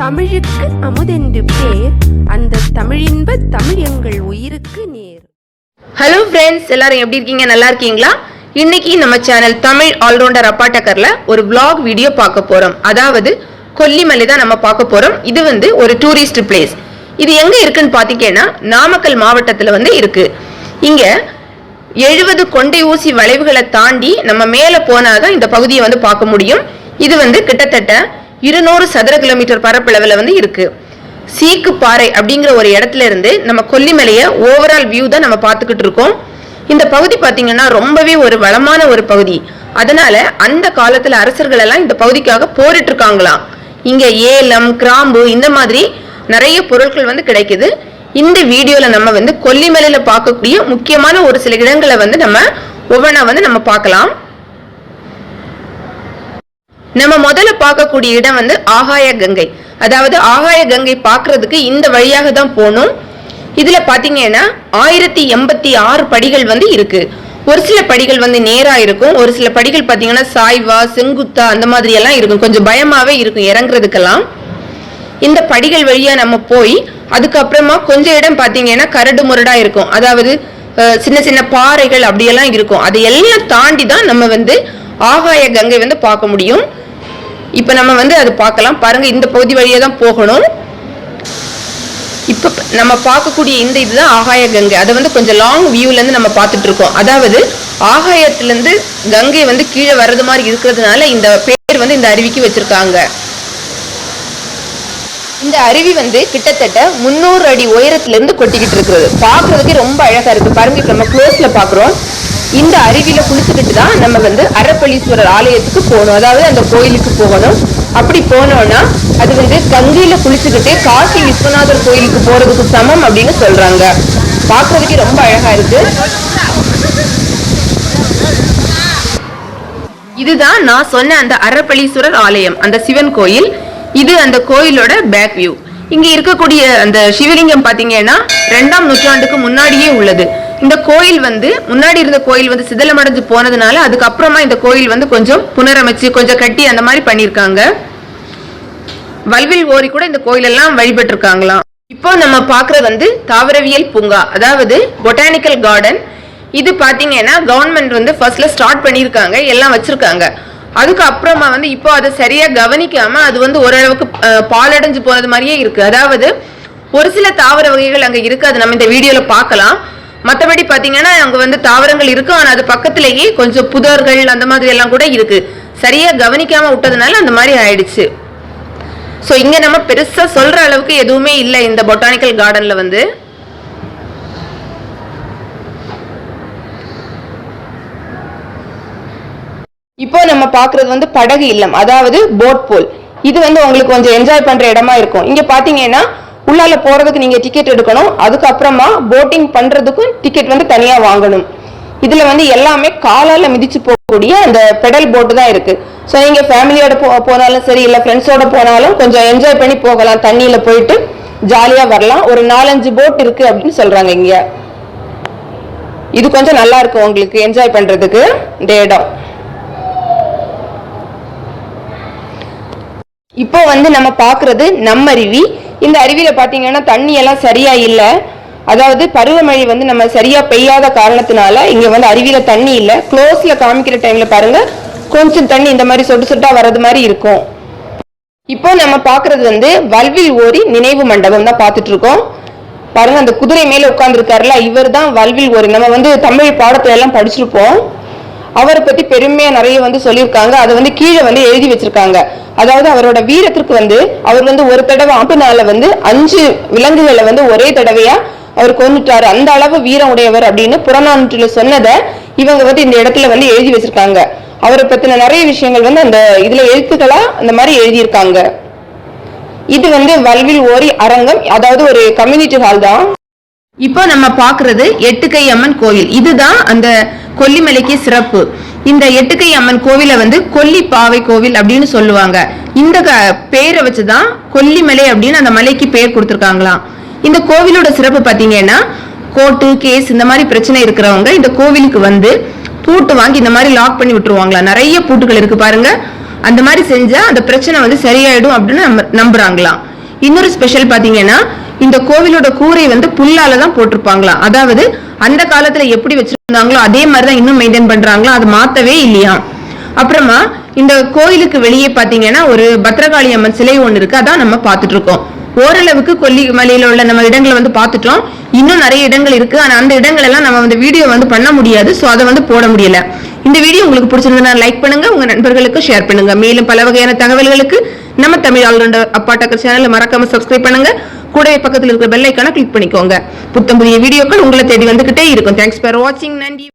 தமிழுக்கு அமுதென்று பேர். அந்த தமிழின்ப தமிழ் எங்கள் உயிருக்கு நேர். ஹலோ ஃப்ரெண்ட்ஸ் எல்லாரும் எப்படி இருக்கீங்க? நல்லா இருக்கீங்களா? இன்னைக்கு நம்ம சேனல் தமிழ் ஆல்ரவுண்டர் அப்பாட்டக்கர்ல ஒரு விளாக் வீடியோ பார்க்க போறோம். அதாவது கொல்லிமலை தான் நம்ம பார்க்க போறோம். இது வந்து ஒரு டூரிஸ்ட் பிளேஸ் இது எங்க இருக்குன்னு பாத்தீங்கன்னா நாமக்கல் மாவட்டத்துல வந்து இருக்கு. இங்க எழுபது கொண்டை ஊசி வளைவுகளை தாண்டி நம்ம மேல போனாதான் இந்த பகுதியை வந்து பார்க்க முடியும். இது வந்து கிட்டத்தட்ட இருநூறு சதுர கிலோமீட்டர் பரப்பளவில் வந்து இருக்கு. சீக்கு பாறை அப்படிங்கிற ஒரு இடத்துல இருந்து நம்ம கொல்லிமலையை ஓவரால் வியூ தான் நம்ம பார்த்துக்கிட்டு இருக்கோம். இந்த பகுதி பார்த்தீங்கன்னா ரொம்பவே ஒரு வளமான ஒரு பகுதி. அதனால அந்த காலத்துல அரசர்கள் எல்லாம் இந்த பகுதிக்காக போரிட்டு இருக்காங்களாம் இங்க ஏலம் கிராம்பு இந்த மாதிரி நிறைய பொருட்கள் வந்து கிடைக்குது. இந்த வீடியோல நம்ம வந்து கொல்லிமலையில பார்க்கக்கூடிய முக்கியமான ஒரு சில இடங்களை வந்து நம்ம ஒவ்வொன்றா வந்து நம்ம பார்க்கலாம். நம்ம முதல்ல பார்க்கக்கூடிய இடம் வந்து ஆகாய கங்கை. அதாவது ஆகாய கங்கை பார்க்கறதுக்கு இந்த வழியாக தான் போகணும். இதுல பாத்தீங்கன்னா ஆயிரத்தி எண்பத்தி ஆறு படிகள் வந்து இருக்கு. ஒரு சில படிகள் வந்து நேரா இருக்கும். ஒரு சில படிகள் பாத்தீங்கன்னா சாய்வா செங்குத்தா அந்த மாதிரி எல்லாம் இருக்கும். கொஞ்சம் பயமாவே இருக்கும் இறங்குறதுக்கெல்லாம். இந்த படிகள் வழியா நம்ம போய் அதுக்கப்புறமா கொஞ்ச இடம் பாத்தீங்கன்னா கரடு முரடா இருக்கும். அதாவது சின்ன சின்ன பாறைகள் அப்படியெல்லாம் இருக்கும். அதை எல்லாம் தாண்டி தான் நம்ம வந்து ஆகாய கங்கை வந்து பார்க்க முடியும். இப்போ நம்ம வந்து அது பார்க்கலாம். பாருங்க இந்த பகுதி வழியா தான் போகணும். இப்போ நம்ம பார்க்கக்கூடிய இந்த இதுதான் ஆகாய கங்கை. அதை வந்து கொஞ்சம் லாங் வியூல இருந்து நம்ம பார்த்துட்டு இருக்கோம். அதாவது ஆகாயத்துல இருந்து கங்கை வந்து கீழே வர்றது மாதிரி இருக்கிறதுனால இந்த பேர் வந்து இந்த அருவிக்கு வச்சிருக்காங்க. இந்த அருவி வந்து கிட்டத்தட்ட முந்நூறு அடி உயரத்துல இருந்து கொட்டிக்கிட்டு இருக்கிறது. பார்க்குறதுக்கே ரொம்ப அழகா இருக்கு. பாருங்க இப்ப நம்ம க்ளோஸில் பாக்குறோம் இந்த அருவியில குளிச்சுக்கிட்டு தான் நம்ம வந்து அரப்பளீஸ்வரர் ஆலயத்துக்கு போகணும். அதாவது அந்த கோயிலுக்கு போகணும். அப்படி போனோம்னா அது வந்து கங்கையில குளிச்சுக்கிட்டு காசி விஸ்வநாதர் கோயிலுக்கு போறதுக்கு சமம் அப்படின்னு சொல்றாங்க. பார்க்கறதுக்கே ரொம்ப அழகா இருக்கு. இதுதான் நான் சொன்ன அந்த அரப்பளீஸ்வரர் ஆலயம் அந்த சிவன் கோயில். இது அந்த கோயிலோட பேக் வியூ இங்க இருக்கக்கூடிய அந்த சிவலிங்கம் பாத்தீங்கன்னா ரெண்டாம் நூற்றாண்டுக்கு முன்னாடியே உள்ளது. இந்த கோயில் வந்து முன்னாடி இருந்த கோயில் வந்து சிதலமடைஞ்சு போனதுனால அதுக்கப்புறமா இந்த கோயில் வந்து கொஞ்சம் புனரமைச்சு கொஞ்சம் கட்டி அந்த மாதிரி பண்ணியிருக்காங்க. வல்வில் ஓரி கூட இந்த கோயிலெல்லாம் வழிபட்டு இருக்காங்களாம் இப்போ நம்ம பார்க்கறது வந்து தாவரவியல் பூங்கா அதாவது பொட்டானிக்கல் கார்டன் இது பாத்தீங்கன்னா கவர்மெண்ட் வந்து ஃபர்ஸ்ட்ல ஸ்டார்ட் பண்ணியிருக்காங்க எல்லாம் வச்சிருக்காங்க. அதுக்கு அப்புறமா வந்து இப்போ அதை சரியா கவனிக்காம அது வந்து ஓரளவுக்கு பாலடைஞ்சு போனது மாதிரியே இருக்கு. அதாவது ஒரு சில தாவர வகைகள் அங்க இருக்கு அது நம்ம இந்த வீடியோல பார்க்கலாம். மற்றபடி பார்த்தீங்கன்னா அங்கே வந்து தாவரங்கள் இருக்கும் ஆனால் அது பக்கத்திலேயே கொஞ்சம் புதர்கள் அந்த மாதிரி எல்லாம் கூட இருக்கு. சரியா கவனிக்காமல் விட்டதுனால அந்த மாதிரி ஆயிடுச்சு. ஸோ இங்கே நம்ம பெருசாக சொல்கிற அளவுக்கு எதுவுமே இல்லை இந்த பொட்டானிக்கல் கார்டனில் வந்து. இப்போ நம்ம பார்க்கறது வந்து படகு இல்லம் அதாவது போட் போல் இது வந்து உங்களுக்கு கொஞ்சம் என்ஜாய் பண்ற இடமா இருக்கும். இங்க பாத்தீங்கன்னா உள்ளால போறதுக்கு நீங்க டிக்கெட் எடுக்கணும். அதுக்கப்புறமா போட்டிங் பண்றதுக்கும் டிக்கெட் வந்து தனியா வாங்கணும். இதுல வந்து எல்லாமே காலால மிதிச்சு போகக்கூடிய அந்த பெடல் போட்டு தான் இருக்கு. ஸோ நீங்க ஃபேமிலியோட போ போனாலும் சரி இல்ல ஃப்ரெண்ட்ஸோட போனாலும் கொஞ்சம் என்ஜாய் பண்ணி போகலாம். தண்ணியில போயிட்டு ஜாலியா வரலாம். ஒரு நாலஞ்சு போட் இருக்கு அப்படின்னு சொல்றாங்க இங்க. இது கொஞ்சம் நல்லா இருக்கும் உங்களுக்கு என்ஜாய் பண்றதுக்கு. இந்த இடம். இப்போ வந்து நம்ம பாக்குறது நம்ம ரிவி இந்த அருவியில் பார்த்தீங்கன்னா தண்ணியெல்லாம் சரியாக இல்லை. அதாவது பருவமழை வந்து நம்ம சரியாக பெய்யாத காரணத்தினால இங்கே வந்து அருவியில் தண்ணி இல்லை. க்ளோஸில் காமிக்கிற டைமில் பாருங்கள் கொஞ்சம் தண்ணி இந்த மாதிரி சொட்டு சொட்டாக வர்றது மாதிரி இருக்கும். இப்போ நம்ம பார்க்குறது வந்து வல்வில் ஓரி நினைவு மண்டபம் தான் பார்த்துட்டு இருக்கோம். பாருங்க அந்த குதிரை மேலே உட்காந்துருக்காருல இவர் தான் வல்வில் ஓரி. நம்ம வந்து தமிழ் பாடத்துல எல்லாம் படிச்சிருப்போம். அவரை பத்தி பெருமையா நிறைய வந்து சொல்லியிருக்காங்க. அதை வந்து கீழே வந்து எழுதி வச்சிருக்காங்க. அதாவது அவரோட வீரத்திற்கு வந்து அவர் வந்து ஒரு தடவை ஆட்டுனால வந்து அஞ்சு விலங்குகளை வந்து ஒரே தடவையா அவர் கொண்டுட்டாரு அந்த அளவு வீரம் உடையவர் அப்படின்னு புறநானூற்றில் சொன்னதை இவங்க வந்து இந்த இடத்துல வந்து எழுதி வச்சிருக்காங்க. அவரை பத்தின நிறைய விஷயங்கள் வந்து அந்த இதுல எழுத்துக்களா அந்த மாதிரி எழுதியிருக்காங்க. இது வந்து வல்வில் ஓரி அரங்கம் அதாவது ஒரு கம்யூனிட்டி ஹால் தான். இப்போ நம்ம பார்க்கிறது எட்டுக்கை அம்மன் கோயில் இதுதான் அந்த கொல்லிமலைக்கு சிறப்பு. இந்த எட்டுக்கை அம்மன் கோவிலை வந்து கொல்லி பாவை கோவில் அப்படின்னு சொல்லுவாங்க. இந்த பேரை வச்சுதான் கொல்லிமலை அப்படின்னு அந்த மலைக்கு பேர் கொடுத்துருக்காங்களாம். இந்த கோவிலோட சிறப்பு பாத்தீங்கன்னா கோர்ட்டு கேஸ் இந்த மாதிரி பிரச்சனை இருக்கிறவங்க இந்த கோவிலுக்கு வந்து பூட்டு வாங்கி இந்த மாதிரி லாக் பண்ணி விட்டுருவாங்களா நிறைய பூட்டுகள் இருக்கு பாருங்க. அந்த மாதிரி செஞ்சா அந்த பிரச்சனை வந்து சரியாயிடும் அப்படின்னு நம்புறாங்களாம். இன்னொரு ஸ்பெஷல் பாத்தீங்கன்னா இந்த கோவிலோட கூரை வந்து புல்லால தான் போட்டிருப்பாங்களாம் அதாவது அந்த காலத்துல எப்படி வச்சிருந்தாங்களோ அதே மாதிரி தான் இன்னும் மெயின்டைன் பண்றாங்களா? அது மாத்தவே இல்லையா? அப்புறமா இந்த கோயிலுக்கு வெளியே பாத்தீங்கன்னா ஒரு பத்ரகாளி அம்மன் சிலை ஒண்ணு இருக்கு. அதான் நம்ம பார்த்துட்டு இருக்கோம் ஓரளவுக்கு கொல்லிமலையில உள்ள நம்ம இடங்களை வந்து பார்த்துட்டோம். இன்னும் நிறைய இடங்கள் இருக்கு. ஆனா அந்த இடங்கள் எல்லாம் நம்ம வந்து வீடியோ வந்து பண்ண முடியாது. சோ அதை வந்து போட முடியல. இந்த வீடியோ உங்களுக்கு பிடிச்சிருந்தா லைக் பண்ணுங்க. உங்க நண்பர்களுக்கு ஷேர் பண்ணுங்க. மேலும் பல வகையான தகவல்களுக்கு நம்ம தமிழ் ஆளுநர் அப்பாட்டக்கர் சேனலை மறக்காம சப்ஸ்கிரைப் பண்ணுங்க. கூடவே பக்கத்தில் இருக்கிற பெல்லைக்கான கிளிக் பண்ணிக்கோங்க. புத்தம் புதிய வீடியோக்கள் உங்களை தேடி வந்துகிட்டே இருக்கும். தேங்க்ஸ் ஃபார் வாட்சிங் நன்றி.